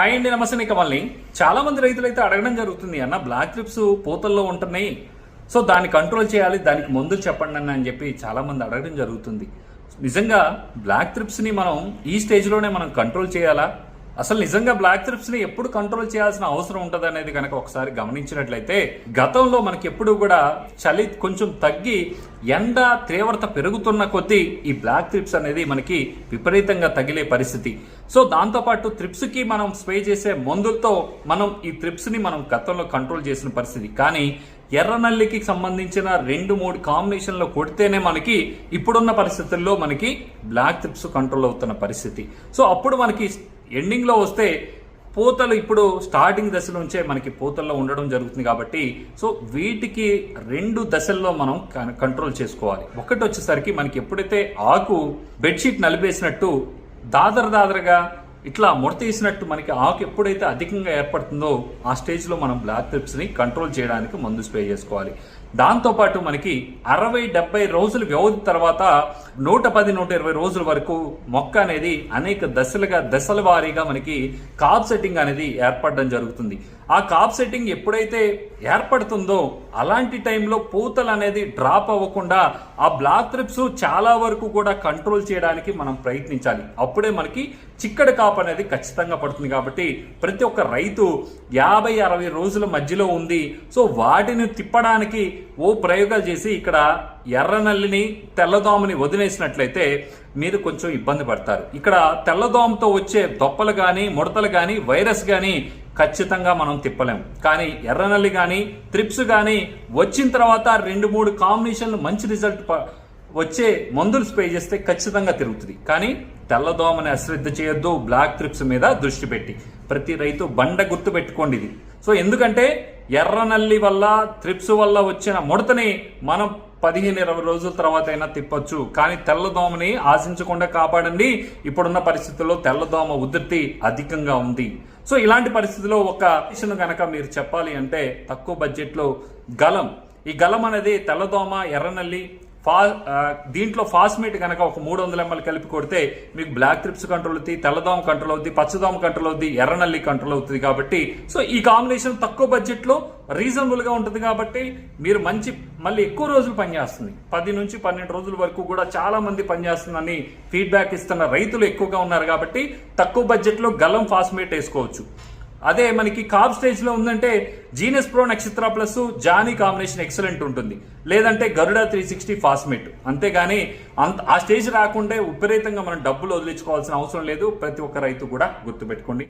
Hi అండి నమస్తే నేను మళ్ళీ చాలా మంది రైతులు అయితే అడగడం జరుగుతుంది అన్న బ్లాక్ ట్రిప్స్ పూతల్లో ఉంటున్నాయి. సో దాన్ని కంట్రోల్ చేయాలి దానికి మందులు చెప్పండి అన్న అని చెప్పి చాలా మంది అడగడం జరుగుతుంది. నిజంగా బ్లాక్ ట్రిప్స్ని మనం ఈ స్టేజ్లోనే మనం కంట్రోల్ చేయాలా? అసలు నిజంగా బ్లాక్ థ్రిప్స్ని ఎప్పుడు కంట్రోల్ చేయాల్సిన అవసరం ఉంటుంది అనేది కనుక ఒకసారి గమనించినట్లయితే గతంలో మనకి ఎప్పుడు కూడా చలి కొంచెం తగ్గి ఎండ తీవ్రత పెరుగుతున్న కొద్దీ ఈ బ్లాక్ థ్రిప్స్ అనేది మనకి విపరీతంగా తగిలే పరిస్థితి. సో దాంతోపాటు త్రిప్స్కి మనం స్ప్రే చేసే మందులతో మనం ఈ త్రిప్స్ని మనం గతంలో కంట్రోల్ చేసిన పరిస్థితి. కానీ ఎర్రనల్లికి సంబంధించిన రెండు మూడు కాంబినేషన్లో కొడితేనే మనకి ఇప్పుడున్న పరిస్థితుల్లో మనకి బ్లాక్ థ్రిప్స్ కంట్రోల్ అవుతున్న పరిస్థితి. సో అప్పుడు మనకి ఎండింగ్లో వస్తే పూతలు ఇప్పుడు స్టార్టింగ్ దశ నుంచే మనకి పూతల్లో ఉండడం జరుగుతుంది కాబట్టి సో వీటికి రెండు దశల్లో మనం కంట్రోల్ చేసుకోవాలి. ఒకటి వచ్చేసరికి మనకి ఎప్పుడైతే ఆకు బెడ్షీట్ నలిపేసినట్టు దాదర దాదరగా ఇట్లా ముడతీసినట్టు మనకి ఆకు ఎప్పుడైతే అధికంగా ఏర్పడుతుందో ఆ స్టేజ్లో మనం బ్లాక్ ట్రిప్స్ని కంట్రోల్ చేయడానికి మందు స్ప్రే చేసుకోవాలి. దాంతోపాటు మనకి అరవై డెబ్బై రోజుల వ్యవధి తర్వాత నూట పది నూట ఇరవై రోజుల వరకు మొక్క అనేది అనేక దశలుగా దశల వారీగా మనకి కాప్ సెట్టింగ్ అనేది ఏర్పడడం జరుగుతుంది. ఆ కాప్ సెట్టింగ్ ఎప్పుడైతే ఏర్పడుతుందో అలాంటి టైంలో పూతలు అనేది డ్రాప్ అవ్వకుండా ఆ బ్లాక్ ట్రిప్స్ చాలా వరకు కూడా కంట్రోల్ చేయడానికి మనం ప్రయత్నించాలి. అప్పుడే మనకి చిక్కడి కాపు అనేది ఖచ్చితంగా పడుతుంది కాబట్టి ప్రతి ఒక్క రైతు యాభై అరవై రోజుల మధ్యలో ఉంది. సో వాటిని తిప్పడానికి ఓ ప్రయోగాలు చేసి ఇక్కడ ఎర్రనల్లిని తెల్లదోమని వదిలేసినట్లయితే మీరు కొంచెం ఇబ్బంది పడతారు. ఇక్కడ తెల్లదోమతో వచ్చే దొప్పలు కానీ ముడతలు కానీ వైరస్ కానీ ఖచ్చితంగా మనం తిప్పలేం. కానీ ఎర్రనల్లి కానీ త్రిప్స్ కానీ వచ్చిన తర్వాత రెండు మూడు కాంబినేషన్లు మంచి రిజల్ట్ వచ్చే మందులు స్ప్రే చేస్తే ఖచ్చితంగా తిరుగుతుంది. కానీ తెల్లదోమని అశ్రద్ధ చేయొద్దు బ్లాక్ త్రిప్స్ మీద దృష్టి పెట్టి. ప్రతి రైతు బండ గుర్తు పెట్టుకోండి ఇది. సో ఎందుకంటే ఎర్రనల్లి వల్ల త్రిప్స్ వల్ల వచ్చిన ముడతని మనం పదిహేను ఇరవై రోజుల తర్వాత అయినా తిప్పొచ్చు. కానీ తెల్లదోమని ఆశించకుండా కాపాడండి. ఇప్పుడున్న పరిస్థితుల్లో తెల్లదోమ ఉధృతి అధికంగా ఉంది. సో ఇలాంటి పరిస్థితిలో ఒక విషయం కనుక మీరు చెప్పాలి అంటే తక్కువ బడ్జెట్లో గలం. ఈ గలం అనేది తెల్లదోమ ఎర్రనల్లి ఫా దీంట్లో ఫాస్మేట్ కనుక ఒక మూడు వందల ఎంఎల్ కలిపి కొడితే మీకు బ్లాక్ ట్రిప్స్ కంట్రోల్ అవుతుంది తెల్లదోమ కంట్రోల్ అవుతుంది పచ్చదోమ కంట్రోల్ అవుతుంది ఎర్రనల్లి కంట్రోల్ అవుతుంది కాబట్టి. సో ఈ కాంబినేషన్ తక్కువ బడ్జెట్లో రీజనబుల్గా ఉంటుంది కాబట్టి మీరు మంచి మళ్ళీ ఎక్కువ రోజులు పనిచేస్తుంది. పది నుంచి పన్నెండు రోజుల వరకు కూడా చాలా మంది పనిచేస్తుందని ఫీడ్బ్యాక్ ఇస్తున్న రైతులు ఎక్కువగా ఉన్నారు కాబట్టి తక్కువ బడ్జెట్లో గలం ఫాస్మేట్ వేసుకోవచ్చు. అదే మనకి కాప్ స్టేజ్లో ఉందంటే జీనస్ ప్రో నక్షత్ర ప్లస్ జానీ కాంబినేషన్ ఎక్సలెంట్ ఉంటుంది. లేదంటే గరుడ త్రీ సిక్స్టీ ఫాస్మేట్ అంతేగాని అంత ఆ స్టేజ్ రాకుంటే విపరీతంగా మనం డబ్బులు వదిలించుకోవాల్సిన అవసరం లేదు. ప్రతి ఒక్క రైతు కూడా గుర్తుపెట్టుకోండి.